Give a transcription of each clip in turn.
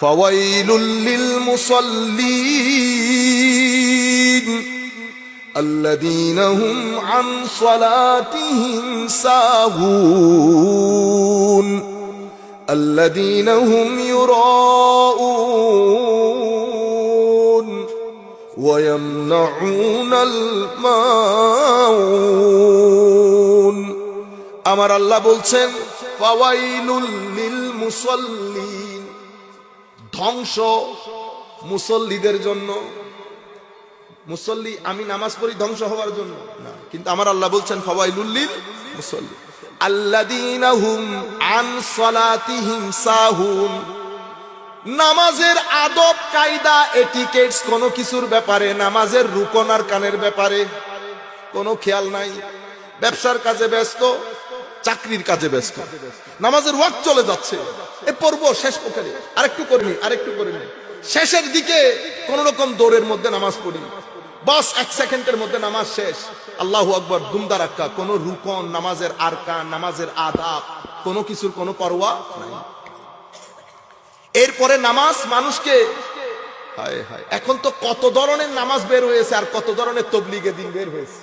فويل للمصلين الذين هم عن صلاتهم ساهون الذين هم يراءون ويمنعون الماعون আমার আল্লাহ বলছেন ফাওয়াইলুল লিল মুসাল্লিন ধ্বংস মুসল্লিদের জন্য। মুসল্লি, আমি নামাজ পড়ি ধ্বংস হওয়ার জন্য। না, কিন্তু আমার আল্লাহ বলছেন, ফাওয়াইলুল লিল মুসল্লি। আল্লাযীনা হুম আন সালাতিহিম সাহুন। নামাজের আদব, কায়দা, এটিকেটস কোনো কিছুর ব্যাপারে, নামাজের রুকন আর কানের ব্যাপারে কোনো খেয়াল নাই। ব্যবসার কাজে ব্যস্ত, চাকরির কাজে ব্যস্ত। নামাজের ওয়াক চলে যাচ্ছে। পড়ব, শেষ পোখারে আরেকটু করিনি আরেকটু করিনি শেষের দিকে কোন রকম দৌড়ের মধ্যে নামাজ পড়ি বাস এক সেকেন্ডের মধ্যে নামাজ শেষ। আল্লাহ আকবর দুমদারাক্কা কোন রুকন, নামাজের আরকান, নামাজের আদাব, কোনো কিছুর কোনো পরোয়া নাই। এরপরে নামাজ মানুষকে এখন তো কত ধরনের নামাজ বের হয়েছে আর কত ধরনের তবলিগে দিন বের হয়েছে।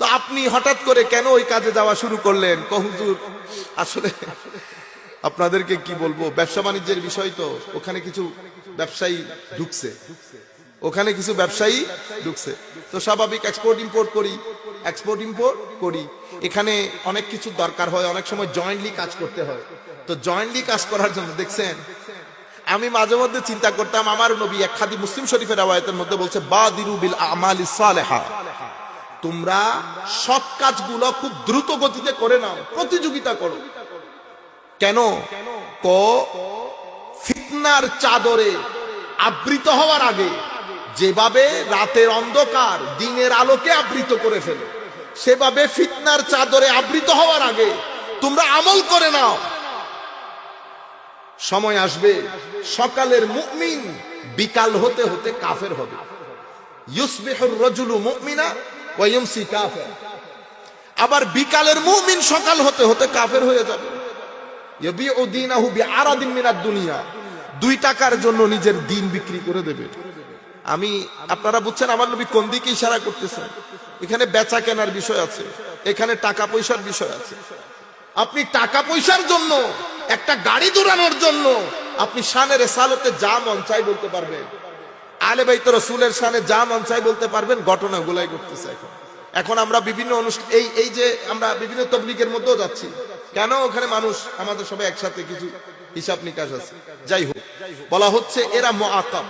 তো আপনি হঠাৎ করে কেন ওই কাজে যাওয়া শুরু করলেন? কহুজুর আসলে আপনাদেরকে কি বলব? ব্যবসা বাণিজ্যের বিষয় তো, ওখানে কিছু ব্যবসায়ী ঢুকছে। ওখানে কিছু ব্যবসায়ী ঢুকছে। তো স্বাভাবিক এক্সপোর্ট ইম্পোর্ট করি। এক্সপোর্ট ইম্পোর্ট করি। এখানে অনেক কিছু দরকার হয়, অনেক সময় জয়েন্টলি কাজ করতে হয়। তো জয়েন্টলি কাজ করার জন্য দেখছেন, আমি মাঝে মধ্যে চিন্তা করতাম, আমার নবী এক খাদি মুসলিম শরীফের আওয়ায়তের মধ্যে বলছে বা দিরুবিল আমাল সালেহা। তোমরা সৎ কাজগুলো খুব দ্রুত গতিতে করে নাও, প্রতিযোগিতা করো। কেন? ক ফিতনার চাদরে আবৃত হওয়ার আগে যেভাবে রাতের অন্ধকার দিনের আলোকে আবৃত করে ফেলে, সেভাবে ফিতনার চাদরে আবৃত হওয়ার আগে তোমরা আমল করে নাও। সময় আসবে, সকালের মুমিন বিকাল হতে হতে কাফের হবে। ইউসবিহুর রাজুলু মুমিনা ওয়া ইউমসি কাফির। আবার বিকালের মুমিন সকাল হতে হতে কাফের হয়ে যাবে। দুই টাকার জন্য নিজের দিন বিক্রি করে দেবে। আমি, আপনারা বুঝছেন আমার নবী কোন দিকে ইশারা করতেছেন? এখানে বেচা কেনার বিষয় আছে, এখানে টাকা পয়সার বিষয় আছে। আপনি টাকা পয়সার জন্য, একটা গাড়ি দৌড়ানোর জন্য আপনি শানের সালতে যা মন চাই বলতে পারবেন। আলে ভাই তো রসুলের শানে যা মন চাই বলতে পারবেন, ঘটনা গুলাই করতেছে এখন। এখন আমরা বিভিন্ন অনুষ্ঠান এই এই যে আমরা বিভিন্ন তবলিগের মধ্যেও যাচ্ছি। কেন ওখানে মানুষ, আমাদের সবাই একসাথে কিছু হিসাব নিকাশ আছে? যাই হোক, বলা হচ্ছে এরা মহাকাব